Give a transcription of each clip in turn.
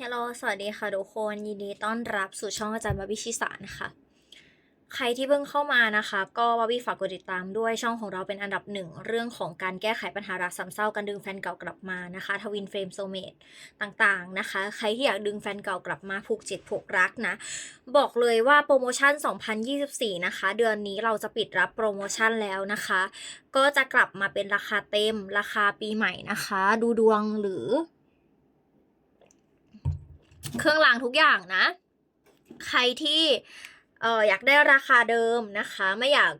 ฮลโลสวัสดีค่ะทุกคน ยินดีต้อนรับสู่ช่องอาจารย์บาบิชิสานะคะใครที่เพิ่งเข้ามานะคะ ก็บาบิฝากกดติดตามด้วยช่องของเราเป็นอันดับหนึ่งเรื่องของการแก้ไขปัญหารักซ้ำเศร้าการดึงแฟนเก่ากลับมานะคะ ทวินเฟรมโซเมตต่างๆนะคะ ใครที่อยากดึงแฟนเก่ากลับมาผูกจิตผูกรักนะ บอกเลยว่าโปรโมชั่น 2024 นะคะ เดือนนี้เราจะปิดรับโปรโมชั่นแล้วนะคะ ก็จะกลับมาเป็นราคาเต็มราคาปีใหม่นะคะ ดูดวงหรือ เครื่องรางทุกอย่างนะ ใครที่เอออยากได้ราคาเดิมนะคะ ไม่อยาก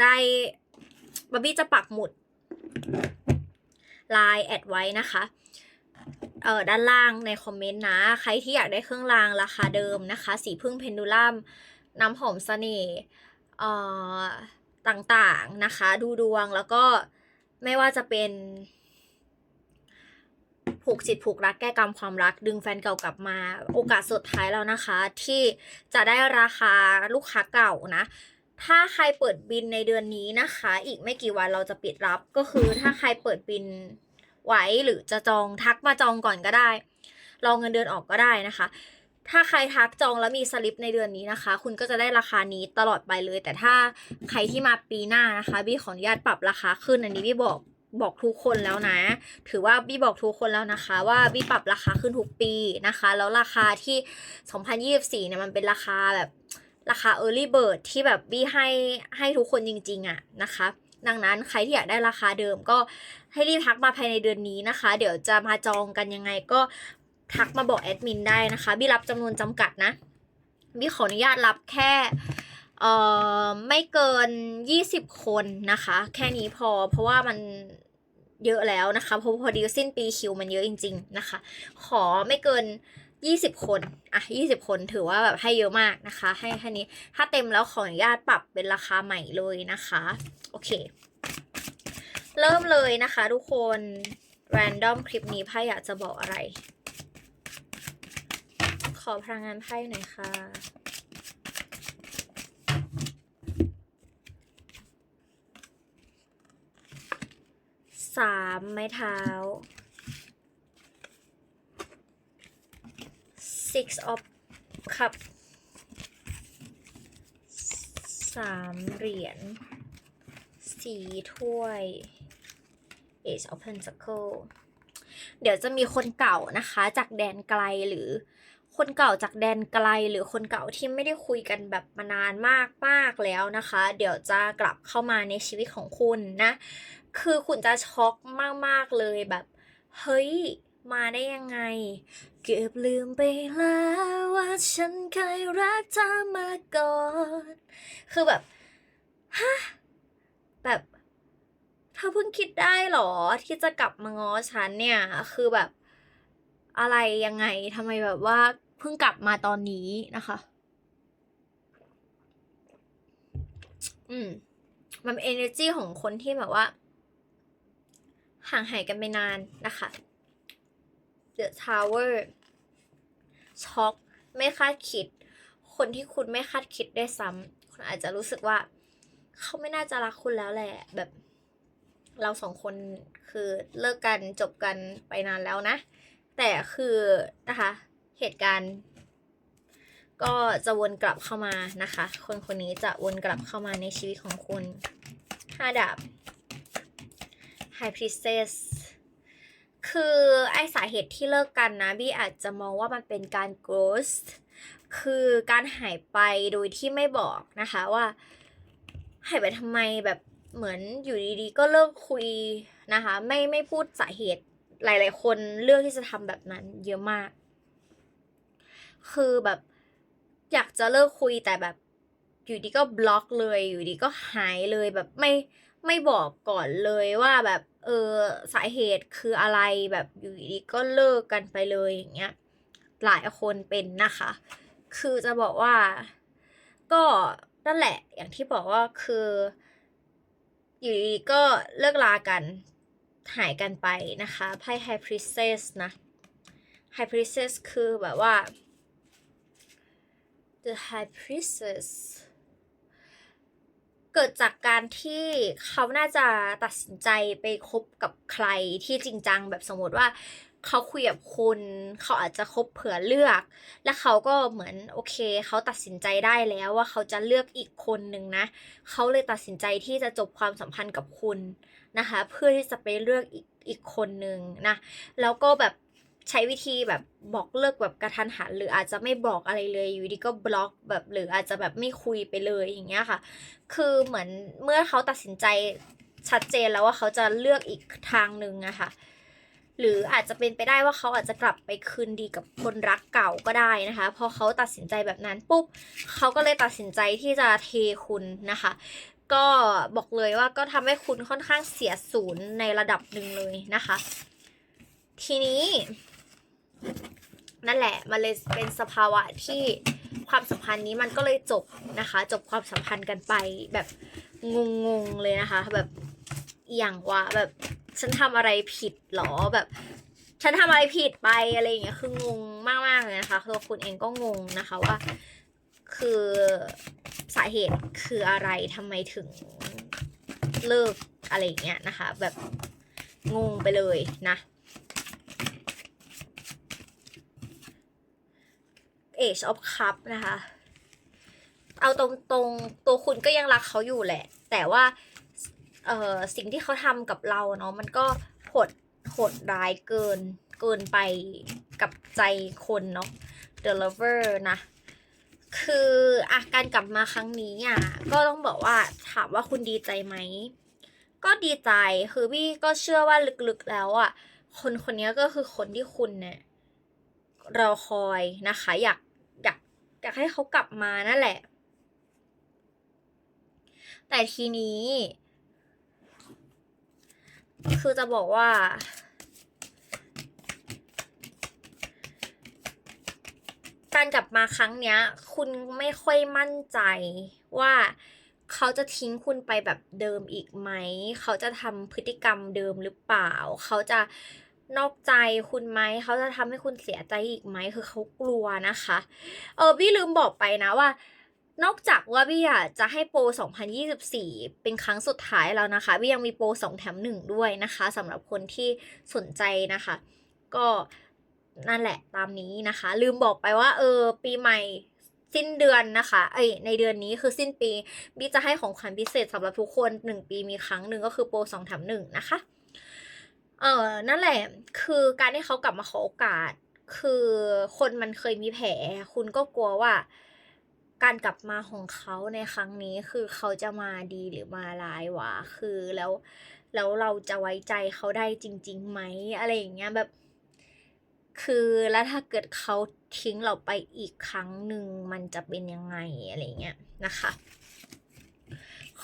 ได้บอบบี้จะปักหมุดไลน์แอดไว้นะคะเออด้านล่างในคอมเมนต์นะ ใครที่อยากได้เครื่องรางราคาเดิมนะคะ สีพึ่งเพนดูลัมน้ำหอมเสน่ห์เอ่อต่างๆนะคะ ดูดวงแล้วก็ไม่ว่าจะเป็น ผูกจิตผูกรักแก้กรรมความรัก ดึงแฟนเก่ากลับมา โอกาสสุดท้ายแล้วนะคะ ที่จะได้ราคาลูกค้าเก่านะ ถ้าใครเปิดบินในเดือนนี้นะคะ อีกไม่กี่วันเราจะปิดรับก็คือถ้าใครเปิดบินไว้หรือจะจองทักมาจองก่อนก็ได้ รองเงินเดือนออกก็ได้นะคะ ถ้าใครทักจองแล้วมีสลิปในเดือนนี้นะคะ คุณก็จะได้ราคานี้ตลอดไปเลย แต่ถ้าใครที่มาปีหน้านะคะบี้ขออนุญาตปรับราคาขึ้นอันนี้บี้บอก บอกทุกคนแล้วนะ ถือว่าบี้บอกทุกคนแล้วนะคะ ว่าบี้ปรับราคาขึ้นทุกปีนะคะ แล้วราคาที่ 2024เนี่ยมันเป็นราคาแบบราคา early bird ที่แบบบี้ให้ให้ทุกคนจริง ๆอะนะคะ ดังนั้นใครที่อยากได้ราคาเดิมก็ให้รีบทักมาภายในเดือนนี้นะคะ เดี๋ยวจะมาจองกันยังไงก็ทักมาบอกแอดมินได้นะคะ บี้รับจำนวนจำกัดนะ บี้ขออนุญาตรับแค่ เอ่อไม่เกิน 20 คนนะคะ แค่นี้พอเพราะว่ามันเยอะแล้วนะคะเพราะพอดีสิ้นปีคิวมันเยอะจริง ๆ นะคะ ขอไม่เกิน 20 คนอะ20 คนถือว่าแบบให้เยอะมากนะคะ ให้แค่นี้ถ้าเต็มแล้วขออนุญาตปรับเป็นราคาใหม่เลยนะคะโอเค เริ่มเลยนะคะทุกคน random คลิปนี้ไพ่อยากจะบอกอะไร ขอพลังงานไพ่หน่อยค่ะ สามไม้เท้า six of cup สามเหรียญสี่ถ้วย ace of pentacle เดี๋ยวจะมีคนเก่านะคะจากแดนไกลหรือคนเก่าจากแดนไกลหรือคนเก่าที่ไม่ได้คุยกันแบบมานานมากมากแล้วนะคะ เดี๋ยวจะกลับเข้ามาในชีวิตของคุณนะ คือคุณจะช็อกมากๆเลยแบบ เฮ้ย มาได้ยังไง เกือบลืมไปแล้วว่าฉันเคยรักเธอมาก่อน คือแบบ ฮะ แบบเธอเพิ่งคิดได้หรอ ที่จะกลับมาง้อฉันเนี่ย คือแบบ อะไรยังไงทำไมแบบว่าเพิ่งกลับมาตอนนี้นะคะ อืมมันเป็น energy ของคนที่แบบว่า ห่างหายกันไปนานนะคะ The Tower ช็อกไม่คาดคิด คนที่คุณไม่คาดคิดได้ซ้ำคุณอาจจะรู้สึกว่า เขาไม่น่าจะรักคุณแล้วแหละ แบบ เราสองคนคือเลิกกันจบกันไปนานแล้วนะ แต่คือนะคะ เหตุการณ์ก็จะวนกลับเข้ามานะคะ คนคนนี้จะวนกลับเข้ามาในชีวิตของคุณห้าดาบ High Priestess คือไอสาเหตุที่เลิกกันนะบี้อาจจะมองว่ามันเป็นการ ghost คือการหายไปโดยที่ไม่บอกนะคะว่า หายไปทำไมแบบเหมือนอยู่ดีๆ ก็เลิกคุยนะคะ ไม่ไม่พูดสาเหตุหลายๆ คนเลือกที่จะทำแบบนั้นเยอะมาก คือแบบอยากจะเลิกคุยแต่แบบอยู่ดีก็บล็อกเลย อยู่ดีก็หายเลยแบบไม่ ไม่บอกก่อนเลยว่าแบบเออสาเหตุคืออะไรแบบอยู่ดีก็เลิกกันไปเลยอย่างเงี้ยหลายคนเป็นนะคะ คือจะบอกว่า ก็นั่นแหละ อย่างที่บอกว่าคือ อยู่ดีๆก็เลิกลากันหายกันไปนะคะไพ่ High Priestess นะ High Priestess คือแบบว่า The High Priestess เกิดจากการที่เขาน่าจะตัดสินใจไปคบกับใครที่จริงจังแบบสมมติว่าเขาคุยกับคุณ เขาอาจจะคบเผื่อเลือก และเขาก็เหมือนโอเค เขาตัดสินใจได้แล้วว่าเขาจะเลือกอีกคนนึงนะ เขาเลยตัดสินใจที่จะจบความสัมพันธ์กับคุณนะคะ เพื่อที่จะไปเลือกอีกอีกคนนึงนะ แล้วก็แบบ ใช้วิธีแบบบอกเลิกแบบกระทันหัน หรืออาจจะไม่บอกอะไรเลยอยู่ดีก็บล็อกแบบหรืออาจจะแบบไม่คุยไปเลยอย่างเงี้ยค่ะ คือเหมือนเมื่อเขาตัดสินใจชัดเจนแล้วว่าเขาจะเลือกอีกทางหนึ่งอะค่ะหรืออาจจะเป็นไปได้ว่าเขาอาจจะกลับไปคืนดีกับคนรักเก่าก็ได้นะคะ พอเขาตัดสินใจแบบนั้นปุ๊บเขาก็เลยตัดสินใจที่จะเทคุณนะคะ ก็บอกเลยว่าก็ทำให้คุณค่อนข้างเสียศูนย์ในระดับหนึ่งเลยนะคะ ทีนี้ นั่นแหละมันเลยเป็นสภาวะที่ความสัมพันธ์นี้มันก็เลยจบนะคะ จบความสัมพันธ์กันไปแบบงงๆเลยนะคะ แบบอย่างว่าแบบฉันทำอะไรผิดหรอแบบ ฉันทำอะไรผิดไปอะไรอย่างเงี้ยคืองงมากๆเลยนะคะคือคุณเองก็งงนะคะว่า คือสาเหตุคืออะไรทำไมถึงเลิกอะไรอย่างเงี้ยนะคะ แบบงงไปเลยนะ Age of Cup นะคะ เอาตรงๆตัวคุณก็ยังรักเขาอยู่แหละ แต่ว่าเอ่อสิ่งที่เขาทำกับเราเนาะมันก็โหดโหดร้ายเกินเกินไปกับใจคนเนาะ The Lover นะ คืออาการกลับมาครั้งนี้อะก็ต้องบอกว่าถามว่าคุณดีใจไหม ก็ดีใจคือพี่ก็เชื่อว่าลึกๆแล้วอะคนคนนี้ก็คือคนที่คุณเนี่ยรอคอยนะคะ อยาก อยากให้เขากลับมานั่นแหละ แต่ทีนี้ คือจะบอกว่า การกลับมาครั้งเนี้ย คุณไม่ค่อยมั่นใจว่าเขาจะทิ้งคุณไปแบบเดิมอีกไหม เขาจะทำพฤติกรรมเดิมหรือเปล่า เขาจะ นอกใจคุณไหมเขาจะทำให้คุณเสียใจอีกไหมคือเขากลัวนะคะ เออพี่ลืมบอกไปนะว่า นอกจากว่าพี่อยากจะให้โปร 2024 เป็นครั้งสุดท้ายแล้วนะคะพี่ยังมีโปร 2 แถม 1 ด้วยนะคะสำหรับคนที่สนใจนะคะ ก็นั่นแหละตามนี้นะคะ ลืมบอกไปว่า เออ ปีใหม่สิ้นเดือนนะคะ เอ้ย ในเดือนนี้คือสิ้นปีบี้จะให้ของขวัญพิเศษสำหรับทุกคน 1 ปีมีครั้งหนึ่งก็คือโปร 2 แถม 1 นะคะ เออนั่นแหละ คือการที่เขากลับมาขอโอกาส คือคนมันเคยมีแผล คุณก็กลัวว่า การกลับมาของเขาในครั้งนี้คือเขาจะมาดีหรือมาร้ายวะคือแล้วแล้วเราจะไว้ใจเขาได้จริงๆไหมอะไรอย่างเงี้ยแบบ คือแล้วถ้าเกิดเขาทิ้งเราไปอีกครั้งหนึ่งมันจะเป็นยังไงอะไรเงี้ยนะคะ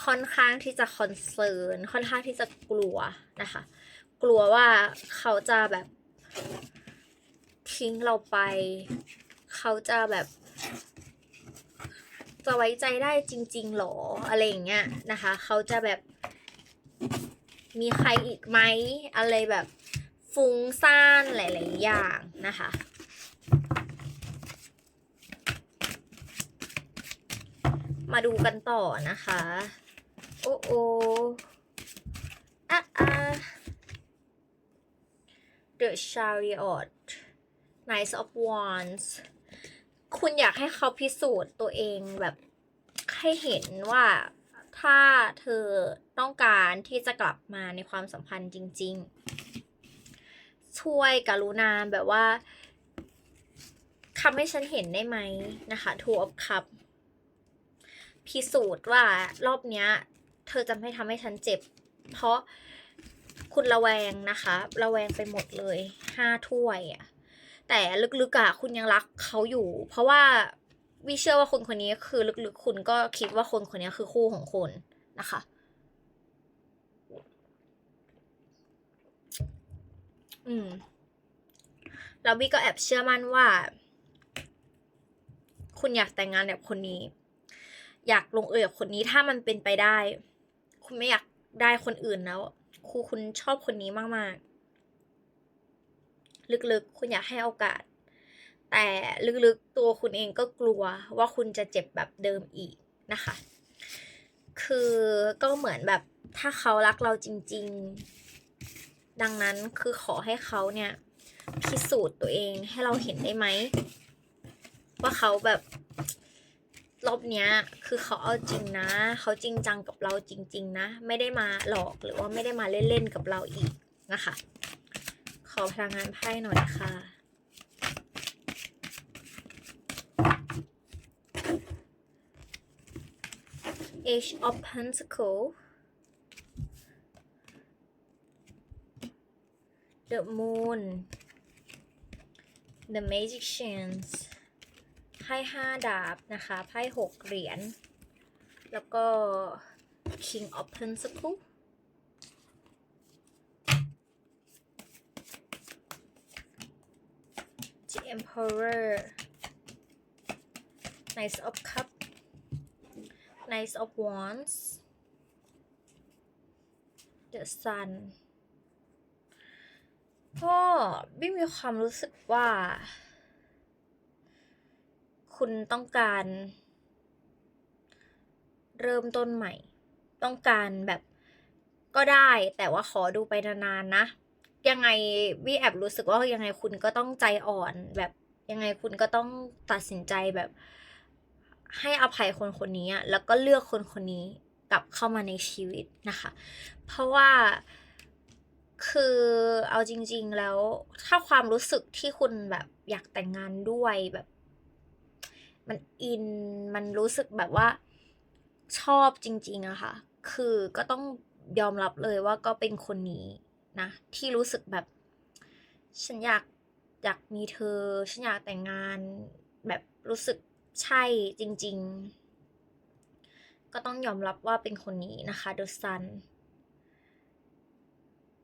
ค่อนข้างที่จะคอนเซิร์นค่อนข้างที่จะกลัวนะคะ กลัวว่าเขาจะแบบทิ้งเราไป เขาจะแบบ จะไว้ใจได้จริง ๆหรออะไรอย่างเงี้ยนะคะ เขาจะแบบ มีใครอีกไหมอะไรแบบฟุ้งซ่านหลาย ๆ อย่างนะคะมาดูกันต่อนะคะ โอ้โออะอะ The Chariot Knight of Wands คุณอยากให้เขาพิสูจน์ตัวเองแบบให้เห็นว่าถ้าเธอต้องการที่จะกลับมาในความสัมพันธ์จริง ๆ ช่วยกรุณาแบบว่าทำให้ฉันเห็นได้ไหมนะคะ Two of Cup พิสูจน์ว่ารอบเนี้ย เธอจะไม่ทำให้ฉันเจ็บ เพราะ คุณระแวงนะคะ ระแวงไปหมดเลยห้าถ้วยอะแต่ลึกๆอะคุณยังรักเขาอยู่ เพราะว่าวิเชื่อว่าคนคนนี้คือลึกๆ คุณก็คิดว่าคนคนนี้คือคู่ของคุณนะคะ อืมแล้ววิก็แอบเชื่อมั่นว่า คุณอยากแต่งงานกับคนนี้ อยากลงเอยกับคนนี้ถ้ามันเป็นไปได้ คุณไม่อยากได้คนอื่นแล้ว ครูคุณชอบคนนี้มากๆ ลึกๆ คุณอยากให้โอกาส แต่ลึกๆตัวคุณเองก็กลัวว่าคุณจะเจ็บแบบเดิมอีกนะคะ คือก็เหมือนแบบถ้าเขารักเราจริง ๆ ดังนั้นคือขอให้เขาเนี่ยพิสูจน์ตัวเองให้เราเห็นได้ไหม ว่าเขาแบบ รอบเนี้ยคือเขาเอาจริงนะ เขาจริงจังกับเราจริง ๆ นะ ไม่ได้มาหลอกหรือว่าไม่ได้มาเล่นๆกับเราอีกนะคะ ขอพลังงานไพ่หน่อยค่ะ Age of Pentacle The Moon The Magicians ไพ่ห้าดาบนะคะไพ่หกเหรียญแล้วก็ King of Pentacle The Emperor Knight of Cup Knight of Wands The Sun ก็ไม่มีความรู้สึกว่า คุณต้องการ เริ่มต้นใหม่ ต้องการแบบก็ได้แต่ว่าขอดูไปนานๆนะ ยังไงวีแอบรู้สึกว่ายังไงคุณก็ต้องใจอ่อนแบบยังไงคุณก็ต้องตัดสินใจแบบ ให้อภัยคนคนนี้แล้วก็เลือกคนคนนี้กลับเข้ามาในชีวิตนะคะ เพราะว่าคือเอาจริง ๆแล้วถ้าความรู้สึกที่คุณแบบอยากแต่งงานด้วยแบบ มันอินมันรู้สึกแบบว่าชอบจริง ๆอะค่ะ คือก็ต้องยอมรับเลยว่าก็เป็นคนนี้นะ ที่รู้สึกแบบ ฉันอยากอยากมีเธอ ฉันอยากแต่งงานแบบรู้สึกใช่จริง ๆ ก็ต้องยอมรับว่าเป็นคนนี้นะคะ The Sun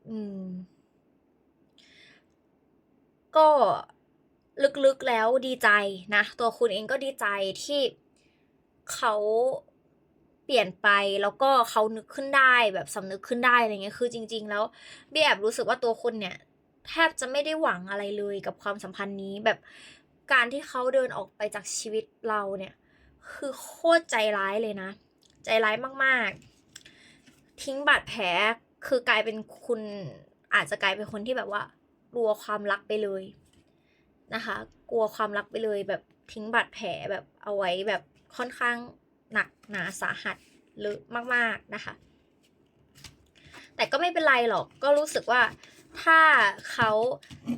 อืม ก็ ลึกๆแล้วดีใจนะ ตัวคุณเองก็ดีใจที่เขาเปลี่ยนไปแล้วก็เขานึกขึ้นได้แบบสำนึกขึ้นได้อะไรเงี้ยคือจริง ๆ แล้วเบี้ยแอบรู้สึกว่าตัวคุณเนี่ยแทบจะไม่ได้หวังอะไรเลยกับความสัมพันธ์นี้แบบการที่เขาเดินออกไปจากชีวิตเราเนี่ย คือโคตรใจร้ายเลยนะ ใจร้ายมากๆ ทิ้งบาดแผลคือกลายเป็นคุณอาจจะกลายเป็นคนที่แบบว่ากลัวความรักไปเลย นะคะ กลัวความรักไปเลยแบบทิ้งบาดแผลแบบเอาไว้แบบค่อนข้างหนักหนาสาหัสลึกมาก ๆ นะคะ แต่ก็ไม่เป็นไรหรอกก็รู้สึกว่าถ้าเขา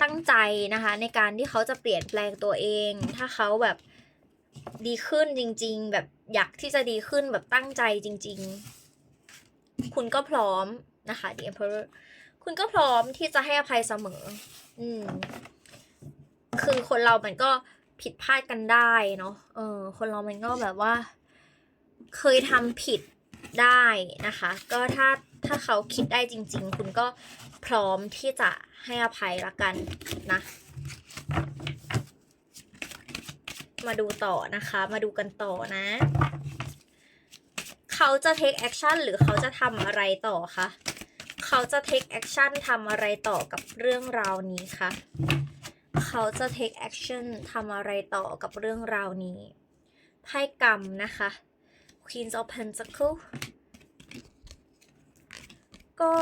ตั้งใจนะคะ ในการที่เขาจะเปลี่ยนแปลงตัวเอง ถ้าเขาแบบดีขึ้นจริง ๆ แบบอยากที่จะดีขึ้นแบบตั้งใจจริง ๆ คุณก็พร้อมนะคะ The Emperor คุณก็พร้อมที่จะให้อภัยเสมอ อืม คือคนเรามันก็ผิดพลาดกันได้เนาะ เออ คนเรามันก็แบบว่า เคยทำผิดได้นะคะ ก็ถ้าถ้าเขาคิดได้จริง ๆ คุณก็พร้อมที่จะให้อภัยละกันนะ มาดูต่อนะคะ มาดูกันต่อนะ เขาจะ take action หรือเขาจะทำอะไรต่อคะ เขาจะ take action ทำอะไรต่อกับเรื่องราวนี้คะ เขาจะ take action ทำอะไรต่อกับเรื่องราวนี้ ไพ่กรรมนะคะ Queen of Pentacles ก็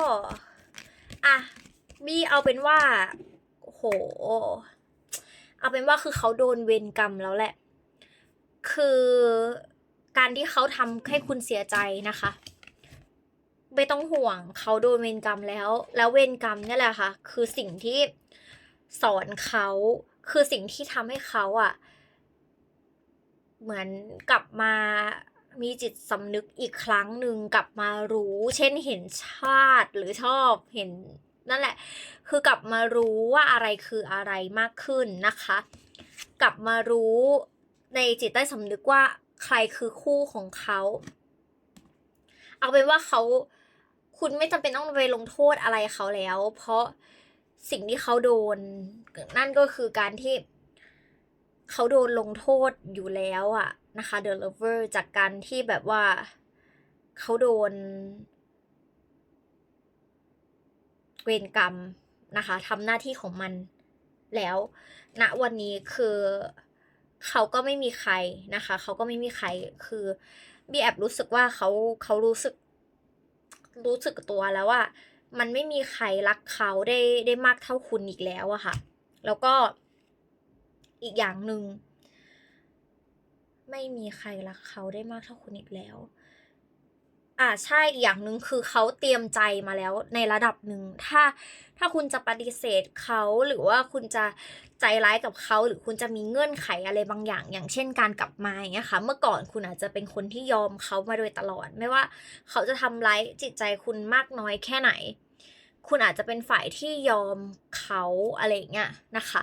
อะบี้เอาเป็นว่า โห เอาเป็นว่าคือเขาโดนเวรกรรมแล้วแหละ คือการที่เขาทำให้คุณเสียใจนะคะไม่ต้องห่วงเขาโดนเวรกรรมแล้ว แล้วเวรกรรมนี่แหละค่ะ คือสิ่งที่ สอนเขาคือสิ่งที่ทำให้เขาอะ่ะ เหมือนกลับมามีจิตสำนึกอีกครั้งหนึ่งกลับมารู้ เช่นเห็นชาติหรือชอบเห็นนั่นแหละ คือกลับมารู้ว่าอะไรคืออะไรมากขึ้นนะคะ กลับมารู้ในจิตใต้สำนึกว่าใครคือคู่ของเขา เอาเป็นว่าเขาคุณไม่จำเป็นต้องไปลงโทษอะไรเขาแล้ว เพราะ สิ่งที่เขาโดน นั่นก็คือการที่เขาโดนลงโทษอยู่แล้วอะนะคะ The Lover จากการที่แบบว่าเขาโดนเวรกรรมนะคะทำหน้าที่ของมันแล้วณนะวันนี้คือเขาก็ไม่มีใครนะคะ เขาก็ไม่มีใครคือบีแอบรู้สึกว่าเขาเขารู้สึกรู้สึกตัวแล้วว่า มันไม่มีใครรักเขาได้ได้มากเท่าคุณอีกแล้วอะค่ะ แล้วก็อีกอย่างหนึ่งไม่มีใครรักเขาได้มากเท่าคุณอีกแล้ว อ่าใช่อีกอย่างหนึ่งคือเขาเตรียมใจมาแล้วในระดับหนึ่งถ้าถ้าคุณจะปฏิเสธเขาหรือว่าคุณจะใจร้ายกับเขาหรือคุณจะมีเงื่อนไขอะไรบางอย่าง อย่างเช่นการกลับมาอย่างเงี้ยค่ะ เมื่อก่อนคุณอาจจะเป็นคนที่ยอมเขามาโดยตลอด ไม่ว่าเขาจะทำร้ายจิตใจคุณมากน้อยแค่ไหน คุณอาจจะเป็นฝ่ายที่ยอมเขาอะไรเงี้ยนะคะ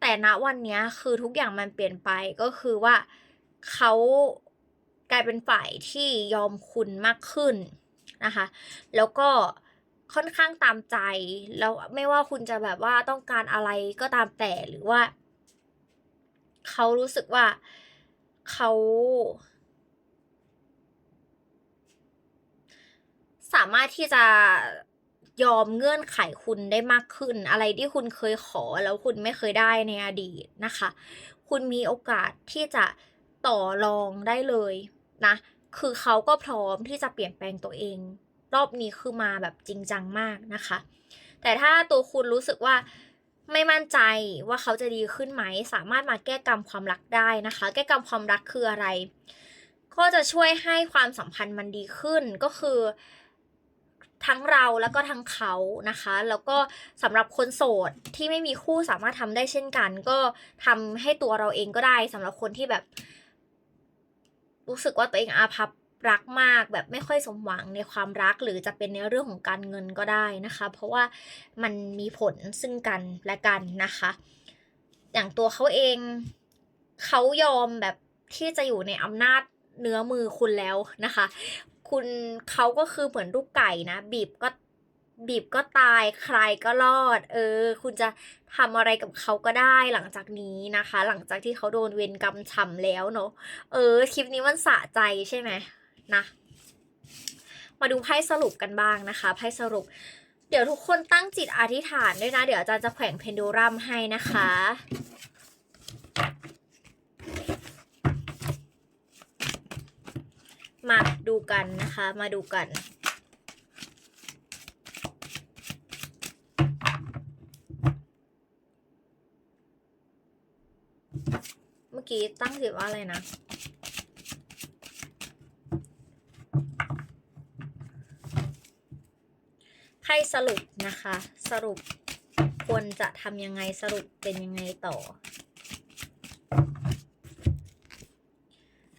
แต่ณวันนี้คือทุกอย่างมันเปลี่ยนไปก็คือว่าเขา กลายเป็นฝ่ายที่ยอมคุณมากขึ้นนะคะ แล้วก็ค่อนข้างตามใจ แล้วไม่ว่าคุณจะแบบว่าต้องการอะไรก็ตามแต่หรือว่า เขารู้สึกว่าเขาสามารถที่จะยอมเงื่อนไขคุณได้มากขึ้น อะไรที่คุณเคยขอแล้วคุณไม่เคยได้ในอดีตนะคะ คุณมีโอกาสที่จะต่อรองได้เลย นะ คือเขาก็พร้อมที่จะเปลี่ยนแปลงตัวเอง รอบนี้คือมาแบบจริงจังมากนะคะ แต่ถ้าตัวคุณรู้สึกว่าไม่มั่นใจว่าเขาจะดีขึ้นไหม สามารถมาแก้กรรมความรักได้นะคะ แก้กรรมความรักคืออะไร ก็จะช่วยให้ความสัมพันธ์มันดีขึ้นก็คือ ทั้งเราแล้วก็ทั้งเขานะคะ แล้วก็สำหรับคนโสดที่ไม่มีคู่สามารถทำได้เช่นกัน ก็ทำให้ตัวเราเองก็ได้สำหรับคนที่แบบ รู้สึกว่าตัวเองอาภัพรักมากแบบไม่ค่อยสมหวังในความรักหรือจะเป็นในเรื่องของการเงินก็ได้นะคะ เพราะว่ามันมีผลซึ่งกันและกันนะคะ อย่างตัวเขาเองเขายอมแบบที่จะอยู่ในอำนาจเนื้อมือคุณแล้วนะคะ คุณเขาก็คือเหมือนลูกไก่นะบีบก็ บีบก็ตายใครก็รอด เออ คุณจะทำอะไรกับเขาก็ได้หลังจากนี้นะคะ หลังจากที่เขาโดนเวรกรรมฉ่ำแล้วเนาะเออ คลิปนี้มันสะใจใช่ไหมนะมาดูไพ่สรุปกันบ้างนะคะไพ่สรุป เดี๋ยวทุกคนตั้งจิตอธิษฐานด้วยนะ เดี๋ยวอาจารย์จะแขวนเพนดูรัมให้นะคะมาดูกันนะคะ มาดูกัน เมื่อกี้ตั้งจิตว่าอะไรนะให้สรุปนะคะ สรุปควรจะทำยังไงสรุปเป็นยังไงต่อ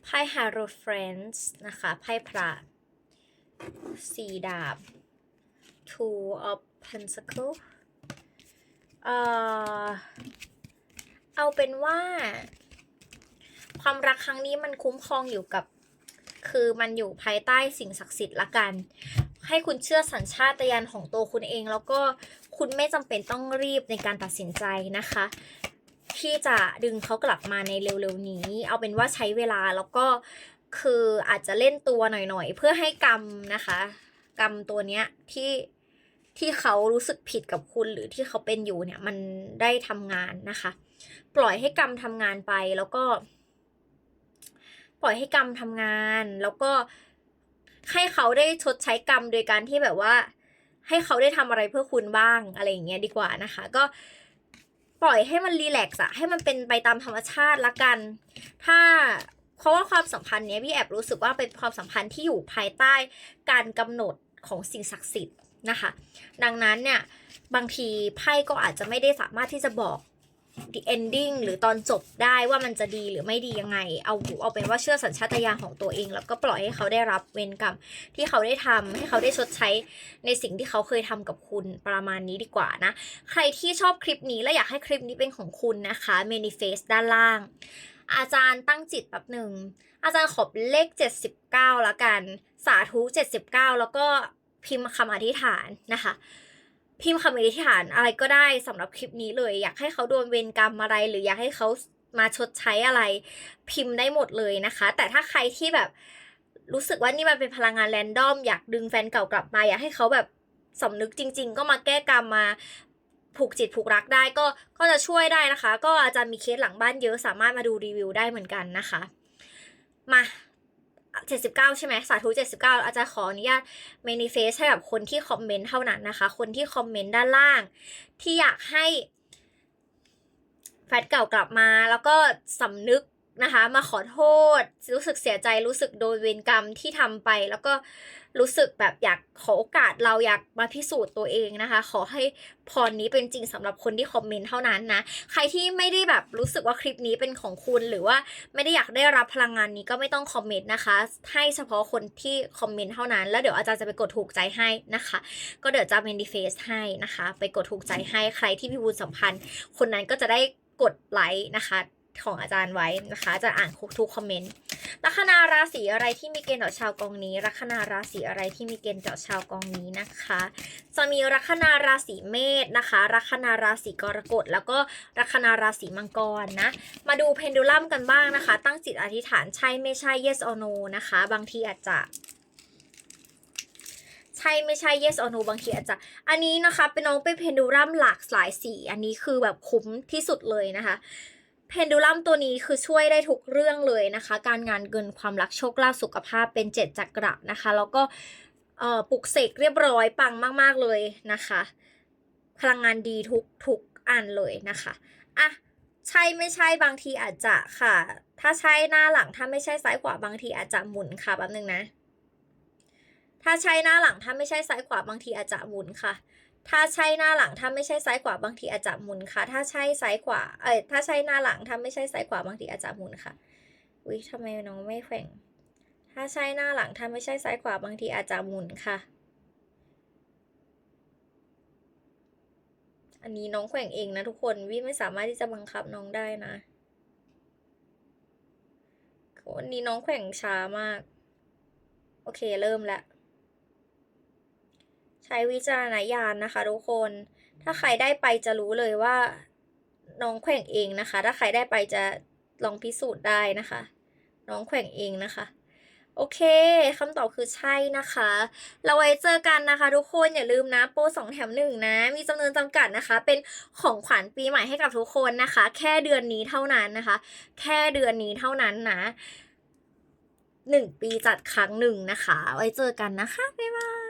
ไพ่ Hero Friends นะคะไพ่พระสี่ดาบ Two of Pentacles เอ่อ เอาเป็นว่า ความรักครั้งนี้มันคุ้มครองอยู่กับ คือมันอยู่ภายใต้สิ่งศักดิ์สิทธิ์ละกัน ให้คุณเชื่อสัญชาตญาณของตัวคุณเอง แล้วก็คุณไม่จำเป็นต้องรีบในการตัดสินใจนะคะ ที่จะดึงเขากลับมาในเร็วๆนี้ เอาเป็นว่าใช้เวลาแล้วก็คืออาจจะเล่นตัวหน่อยๆ เพื่อให้กรรมนะคะ กรรมตัวเนี้ยที่ที่เขารู้สึกผิดกับคุณหรือที่เขาเป็นอยู่เนี่ยมันได้ทำงานนะคะ ปล่อยให้กรรมทำงานไปแล้วก็ ปล่อยให้กรรมทำงาน แล้วก็ให้เขาได้ชดใช้กรรมโดยการที่แบบว่า ให้เขาได้ทำอะไรเพื่อคุณบ้างอะไรอย่างเงี้ยดีกว่านะคะ ก็ปล่อยให้มันรีแลกซ์อะให้มันเป็นไปตามธรรมชาติละกัน ถ้าเพราะว่าความสัมพันธ์เนี้ยพี่แอบรู้สึกว่าเป็นความสัมพันธ์ที่อยู่ภายใต้การกำหนดของสิ่งศักดิ์สิทธิ์นะคะ ดังนั้นเนี่ยบางทีไพ่ก็อาจจะไม่ได้สามารถที่จะบอก ending หรือตอนจบได้ว่ามันจะดีหรือไม่ดียังไง เอาเอาเป็นว่าเชื่อสัญชาตญาณของตัวเอง แล้วก็ปล่อยให้เขาได้รับเวรกรรมที่เขาได้ทำให้เขาได้ชดใช้ในสิ่งที่เขาเคยทำกับคุณประมาณนี้ดีกว่านะ ใครที่ชอบคลิปนี้และอยากให้คลิปนี้เป็นของคุณนะคะ manifest ด้านล่าง อาจารย์ตั้งจิตแบบหนึ่งอาจารย์ขอเป็นเลข 79ละกัน สาธุ 79 แล้วก็พิมพ์คำอธิษฐานนะคะ พิมพ์คำอธิษฐานอะไรก็ได้สำหรับคลิปนี้เลย อยากให้เขาโดนเวรกรรมอะไร หรืออยากให้เขามาชดใช้อะไร พิมพ์ได้หมดเลยนะคะ แต่ถ้าใครที่แบบรู้สึกว่านี่มันเป็นพลังงานแรนดอม อยากดึงแฟนเก่ากลับมา อยากให้เขาแบบสำนึกจริง ๆ ก็มาแก้กรรมมาผูกจิตผูกรักได้ก็ก็จะช่วยได้นะคะ ก็อาจารย์มีเคสหลังบ้านเยอะสามารถมาดูรีวิวได้เหมือนกันนะคะ มา 79 ใช่ไหมสาธุ 79 อาจารย์ขออนุญาต manifest ให้กับคนที่คอมเมนต์เท่านั้นนะคะ คนที่คอมเมนต์ด้านล่าง ที่อยากให้แฟนเก่ากลับมาแล้วก็สำนึก นะคะ มาขอโทษ รู้สึกเสียใจรู้สึกโดยเวรกรรมที่ทำไป แล้วก็รู้สึกแบบอยากขอโอกาสเราอยากมาพิสูจน์ตัวเองนะคะ ขอให้พรนี้เป็นจริงสำหรับคนที่คอมเมนต์เท่านั้นนะ ใครที่ไม่ได้แบบรู้สึกว่าคลิปนี้เป็นของคุณหรือว่าไม่ได้อยากได้รับพลังงานนี้ก็ไม่ต้องคอมเมนต์นะคะ ให้เฉพาะคนที่คอมเมนต์เท่านั้น แล้วเดี๋ยวอาจารย์จะไปกดถูกใจให้นะคะ ก็เดี๋ยวจะเมนดิเฟสให้นะคะ ไปกดถูกใจให้ใครที่มีบุญสัมพันธ์ คนนั้นก็จะได้กดไลค์นะคะ ของอาจารย์ไว้นะคะจะอ่านทุกคอมเมนต์ลัคนาราศีอะไรที่มีเกณฑ์ต่อชาวกองนี้ลัคนาราศีอะไรที่มีเกณฑ์ต่อชาวกองนี้นะคะ จะมีลัคนาราศีเมษนะคะลัคนาราศีกรกฎแล้วก็ลัคนาราศีมังกรนะมาดูเพนดูลัมกันบ้างนะคะ ตั้งจิตอธิษฐานใช่ไม่ใช่ yes or no นะคะ บางทีอาจจะใช่ไม่ใช่ yes or no บางทีอาจจะ อันนี้นะคะเป็นน้องเป็นเพนดูลัมหลากหลายสี อันนี้คือแบบคุ้มที่สุดเลยนะคะ เพนดูลัมตัวนี้คือช่วยได้ทุกเรื่องเลยนะคะ การงานเงินความรักโชคลาภสุขภาพเป็นเจ็ดจักระนะคะ แล้วก็ปลุกเสกเรียบร้อยปังมาก ๆ เลยนะคะ พลังงานดีทุกทุกอันเลยนะคะอะใช่ไม่ใช่บางทีอาจจะค่ะ ถ้าใช่หน้าหลังถ้าไม่ใช่ซ้ายขวาบางทีอาจจะหมุนค่ะแป๊บนึงนะ ถ้าใช่หน้าหลังถ้าไม่ใช่ซ้ายขวาบางทีอาจจะหมุนค่ะ ถ้าใช่หน้าหลังถ้าไม่ใช่ซ้ายขวาบางทีอาจจะหมุนค่ะ ถ้าใช่ซ้ายขวาเอ้ยถ้าใช่หน้าหลังถ้าไม่ใช่ซ้ายขวาบางทีอาจจะหมุนค่ะอุ้ยทำไมน้องไม่แข่ง ถ้าใช่หน้าหลังถ้าไม่ใช่ซ้ายขวาบางทีอาจจะหมุนค่ะ อันนี้น้องแข่งเองนะทุกคนวิไม่สามารถที่จะบังคับน้องได้นะวันนี้น้องแข่งช้ามาก โอเคเริ่มแล้ว ใช้วิจารณญาณนะคะทุกคน ถ้าใครได้ไปจะรู้เลยว่าน้องแขว่งเองนะคะ ถ้าใครได้ไปจะลองพิสูจน์ได้นะคะ น้องแขว่งเองนะคะโอเคคำตอบคือใช่นะคะ เราไว้เจอกันนะคะทุกคนอย่าลืมนะโปรสองแถมหนึ่งนะ มีจำนวนจำกัดนะคะ เป็นของขวัญปีใหม่ให้กับทุกคนนะคะ แค่เดือนนี้เท่านั้นนะคะ แค่เดือนนี้เท่านั้นนะหนึ่งปีจัดครั้งหนึ่งนะคะ ไว้เจอกันนะคะ บ๊ายบาย